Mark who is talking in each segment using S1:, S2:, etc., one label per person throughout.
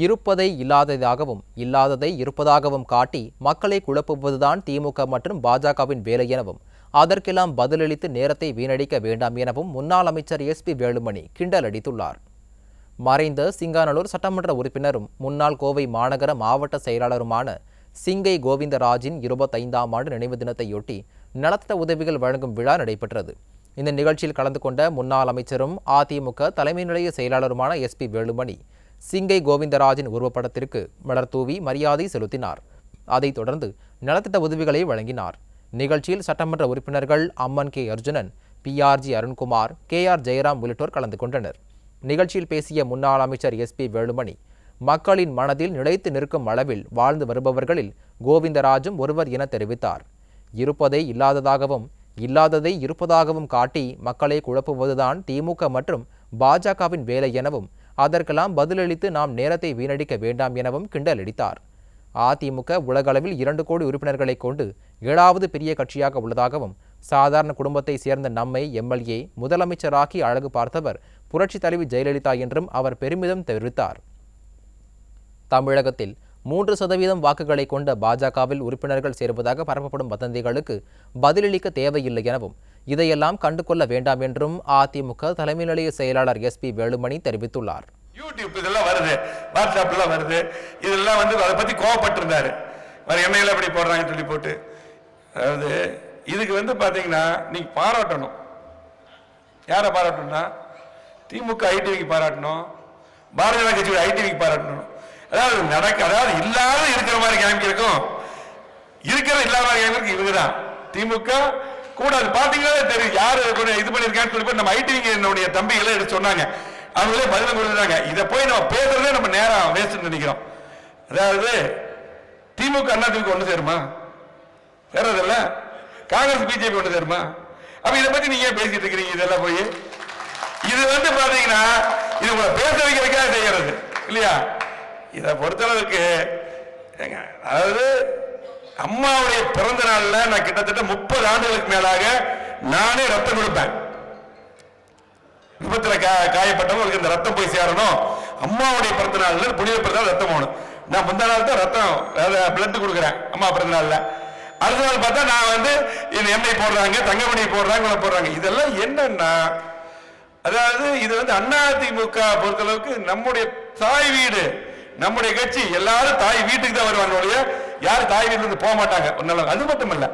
S1: இருப்பதை இல்லாததாகவும் இல்லாததை இருப்பதாகவும் காட்டி மக்களை குழப்புவதுதான் திமுக மற்றும் பாஜகவின் வேலை எனவும் அதற்கெல்லாம் பதிலளித்து நேரத்தை வீணடிக்க வேண்டாம் எனவும் முன்னாள் அமைச்சர் எஸ்பி வேலுமணி கிண்டல் அடித்துள்ளார். மறைந்த சிங்காநல்லூர் சட்டமன்ற உறுப்பினரும் முன்னாள் கோவை மாநகர மாவட்ட செயலாளருமான சிங்கை கோவிந்தராஜின் இருபத்தைந்தாம் ஆண்டு நினைவு தினத்தையொட்டி நலத்திட்ட உதவிகள் வழங்கும் விழா நடைபெற்றது. இந்த நிகழ்ச்சியில் கலந்து கொண்ட முன்னாள் அமைச்சரும் அதிமுக தலைமை நிலைய செயலாளருமான எஸ்பி வேலுமணி சிங்கை கோவிந்தராஜின் உருவப்படத்திற்கு மலர் தூவி மரியாதை செலுத்தினார். அதைத் தொடர்ந்து நலத்திட்ட உதவிகளை வழங்கினார். நிகழ்ச்சியில் சட்டமன்ற உறுப்பினர்கள் Amman K. Arjunan PRG Arunkumar K. R. Jayaram உள்ளிட்டோர் கலந்து கொண்டனர். நிகழ்ச்சியில் பேசிய முன்னாள் அமைச்சர் எஸ். பி. வேலுமணி மக்களின் மனதில் நிலைத்து நிற்கும் அளவில் வாழ்ந்து வருபவர்களில் கோவிந்தராஜும் ஒருவர் என தெரிவித்தார். இருப்பதை இல்லாததாகவும் இல்லாததை இருப்பதாகவும் காட்டி மக்களை குழப்புவதுதான் திமுக மற்றும் பாஜகவின் வேலை எனவும் அதற்கெல்லாம் பதிலளித்து நாம் நேரத்தை வீணடிக்க வேண்டாம் எனவும் கிண்டலடித்தார் அதிமுக உலகளவில் இரண்டு கோடி உறுப்பினர்களை கொண்டு ஏழாவது பெரிய கட்சியாக உள்ளதாகவும் சாதாரண குடும்பத்தை சேர்ந்த நம்மை எம்எல்ஏ முதலமைச்சராக்கி அழகு பார்த்தவர் புரட்சி தலைவி ஜெயலலிதா என்றும் அவர் பெருமிதம் தெரிவித்தார். தமிழகத்தில் மூன்று சதவீதம் வாக்குகளை கொண்ட பாஜகவில் உறுப்பினர்கள் சேர்வதாக பரப்பப்படும் வதந்திகளுக்கு பதிலளிக்க தேவையில்லை எனவும் இதையெல்லாம் கண்டுகொள்ள வேண்டாம் என்றும் அதிமுக தலைமை நிலைய செயலாளர் எஸ்பி வேலுமணி தெரிவித்துள்ளார்.
S2: யூடியூப் இதெல்லாம் வருது. வாட்ஸ்அப்லாம் வருது. இதெல்லாம் வந்து அதை பத்தி கோவப்பட்டிருந்தாரு. வேற எண்ணெயில எப்படி போடுறாங்கன்னு சொல்லி போட்டு. அதாவது இதுக்கு வந்து பாத்தீங்கன்னா நீங்க பாராட்டணும். யாரை பாராட்டணும்னா திமுக ஐடிவிக்கு பாராட்டணும். பாரதிய ஜனதா கட்சியோட ஐடிவிக்கு பாராட்டணும். அதாவது நடக்க அதாவது இல்லாத இருக்கிற மாதிரி காமிக்கிறதுக்கும் இருக்கிற இல்லாத மாதிரி காமிக்கிறதுக்கு இவங்க தான். திமுக கூட அது பாத்தீங்கன்னா தெரியும். யாரு இது பண்ணிருக்கான்னு சொல்லி போய் நம்ம ஐடி என்னுடைய தம்பிகளை எடுத்து சொன்னாங்க. அவங்களே பதில் கொடுத்துட்டாங்க. இதை போய் நம்ம பேசுறதே நம்ம நேரம் வேஸ்ட் நினைக்கிறோம். அதாவது திமுக அண்ணா திமுக ஒன்று சேருமா? சேரதில்ல காங்கிரஸ் பிஜேபி ஒன்று சேருமா? அப்ப இதை பத்தி நீங்க ஏன் பேசிட்டு இருக்கிறீங்க இதெல்லாம் போய்? இது வந்து பாத்தீங்கன்னா இது உங்களை பேச வைக்கிறதுக்காக செய்யறது. இல்லையா? இதை பொறுத்தளவுக்கு ஏங்க, அதாவது அம்மாவுடைய பிறந்த நாள்ல நான் கிட்டத்தட்ட முப்பது ஆண்டுகளுக்கு மேலாக நானே ரத்தம் கொடுப்பேன் விபத்துல கா- காயப்பட்டவங்களுக்கு இந்த ரத்தம் போய் சேரணும். அம்மாவுடைய பிறந்த நாள்ல புனித பிறந்த நாள் ரத்தம் போகணும் நான் முந்தா நாள் தான் ரத்தம் பிளட் கொடுக்குறேன் அம்மா பிறந்த நாள்ல. அடுத்த நாள் பார்த்தா நான் வந்து இந்த எண்ணெய் போடுறாங்க தங்கமணி போடுறாங்க போடுறாங்க. இதெல்லாம் என்னன்னா அதாவது இது வந்து அண்ணா திமுக பொறுத்தளவுக்கு நம்முடைய தாய் வீடு. நம்முடைய கட்சி எல்லாரும் தாய் வீட்டுக்கு தான் வருவாங்க ஒழிய யாரும் தாய் வீட்டுலருந்து போக மாட்டாங்க அது மட்டும் இல்ல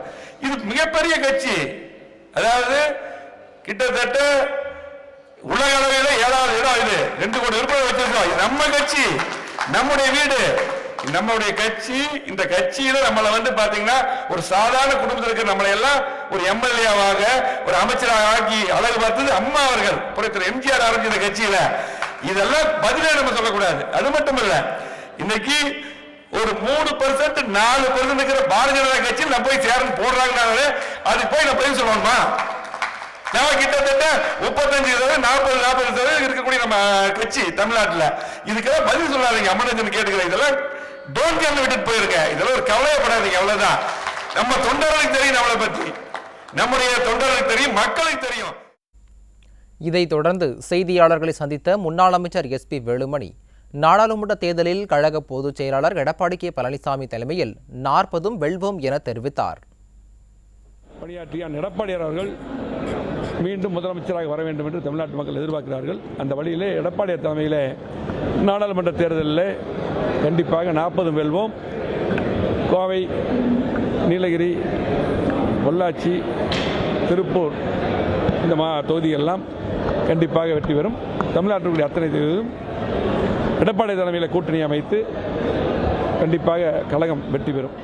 S2: இது மிகப்பெரிய கட்சி. அதாவது கிட்டத்தட்ட உலக அளவில் ஏழாவது இடம் இது. ரெண்டு கோடி உறுப்பினர் வச்சிருக்கோம். நம்ம கட்சி. நம்முடைய வீடு. நம்முடைய கட்சி இந்த கட்சியில நம்மளை வந்து பாத்தீங்கன்னா ஒரு சாதாரண குடும்பத்தில் இருக்கிற நம்மளை எல்லாம் ஒரு எம்எல்ஏவாக ஒரு அமைச்சராக ஆக்கி அழகு பார்த்தது அம்மா அவர்கள். புரட்சியாளர் எம்ஜிஆர் ஆரம்பிச்ச இந்த கட்சியில. இதெல்லாம் பதிலே நம்ம சொல்லக்கூடாது. அது மட்டும் இல்ல இன்னைக்கு ஒரு மூணு பர்சன்ட் நாலு பர்சன்ட் இருக்கிற பாரதிய ஜனதா கட்சியில் நம்ம போய் சேர்ந்து போடுறாங்கனாலே அதுக்கு போய் நான் பதில் சொல்லணுமா? நம்ம கிட்டத்தட்ட முப்பத்தஞ்சு சதவீதம் நாற்பது நாற்பது சதவீதம் இருக்கக்கூடிய நம்ம கட்சி தமிழ்நாட்டில். இதுக்கெல்லாம் பதில் சொல்லாதீங்க அமரஞ்சன் கேட்டுக்கிறேன். இதெல்லாம் டோன்ட் கேர்ல விட்டுட்டு போயிருங்க. இதெல்லாம் ஒரு கவலையப்படாதீங்க அவ்வளவுதான். நம்ம தொண்டர்களுக்கு தெரியும் நம்மளை பத்தி. நம்முடைய தொண்டர்களுக்கு தெரியும் மக்களுக்கு தெரியும்.
S1: இதைத் தொடர்ந்து செய்தியாளர்களை சந்தித்த முன்னாள் அமைச்சர் எஸ்பி வேலுமணி நாடாளுமன்ற தேர்தலில் கழக பொதுச் செயலாளர் எடப்பாடி கே. பழனிசாமி தலைமையில் நாற்பதும் வெல்வோம் என தெரிவித்தார்.
S3: பணியாற்றிய எடப்பாடியார் அவர்கள் மீண்டும் முதலமைச்சராக வர வேண்டும் என்று தமிழ்நாட்டு மக்கள் எதிர்பார்க்கிறார்கள். அந்த வழியிலே எடப்பாடியார் தலைமையிலே நாடாளுமன்ற தேர்தலில் கண்டிப்பாக நாற்பதும் வெல்வோம். கோவை நீலகிரி பொள்ளாச்சி திருப்பூர் இந்த மா தொகுதியெல்லாம் கண்டிப்பாக வெற்றி பெறும். தமிழ்நாட்டுடைய அத்தனை தொகுதியும் எடப்பாடி தலைமையில் கூட்டணி அமைத்து கண்டிப்பாக கழகம் வெற்றி பெறும்.